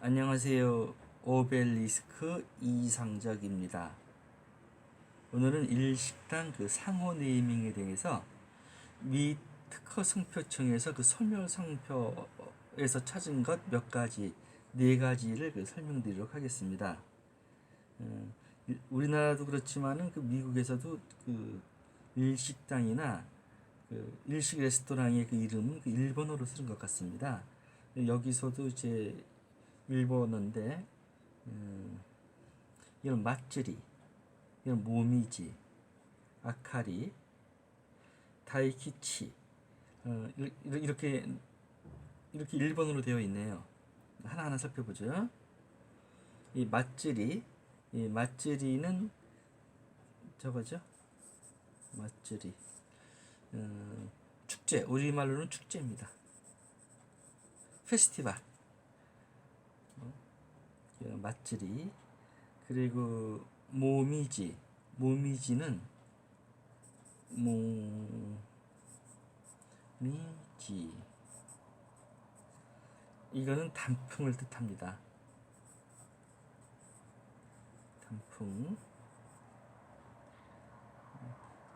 안녕하세요. 오벨리스크 이상적입니다. 오늘은 일식당 그 상호 네이밍에 대해서 미 특허 상표청에서 그 소멸 상표에서 찾은 것 몇 가지 네 가지를 그 설명드리도록 하겠습니다. 어, 일- 우리나라도 그렇지만은 그 미국에서도 그 일식당이나 그 일식 레스토랑의 그 이름은 그 일본어로 쓰는 것 같습니다. 여기서도 이제 일본어인데 음, 이런 맛들이 이런 모미지 아카리 다이키치 어, 이렇게 이렇게 일본어로 되어 있네요. 하나하나 살펴보죠. 이 맛들이 이 맛들이는 저거죠. 맛들이 어, 축제 우리말로는 축제입니다. 페스티벌 어, 그 맛들이. 그리고 모미지. 모미지는 모미지. 이거는 단풍을 뜻합니다. 단풍.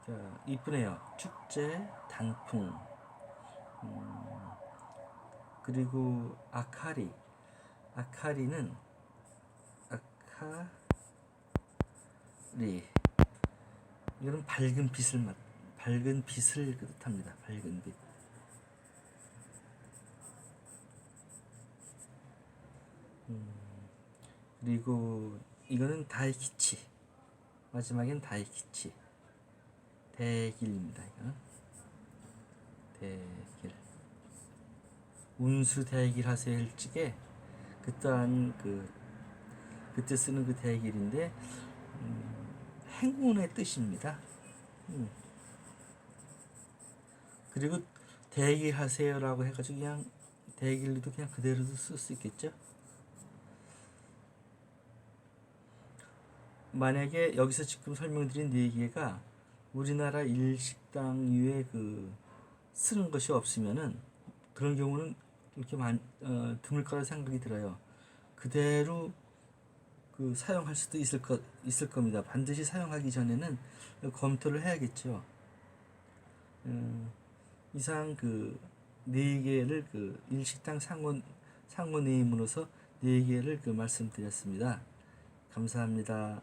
자, 이쁘네요. 축제 단풍. 음, 그리고 아카리. 아카리는 아카리 이거는 밝은 빛을 맛 밝은 빛을 뜻합니다. 밝은 빛. 음, 그리고 이거는 다이키치 마지막엔 다이키치 대길입니다. 이거는 대길 운수 대길 하세요 일찍에 그떠한 그 그때 쓰는 그 대길인데 음, 행운의 뜻입니다. 음. 그리고 대길 하세요라고 해가지고 그냥 대길도 그냥 그대로도 쓸 수 있겠죠. 만약에 여기서 지금 설명드린 네 개가 우리나라 일식당 위에 그 쓰는 것이 없으면은 그런 경우는 이렇게 많 어, 드물 거라 생각이 들어요. 그대로 그 사용할 수도 있을 것 있을 겁니다. 반드시 사용하기 전에는 검토를 해야겠죠. 음, 이상 그 네 개를 그 일식당 상호 네임으로서 네 개를 그 말씀드렸습니다. 감사합니다.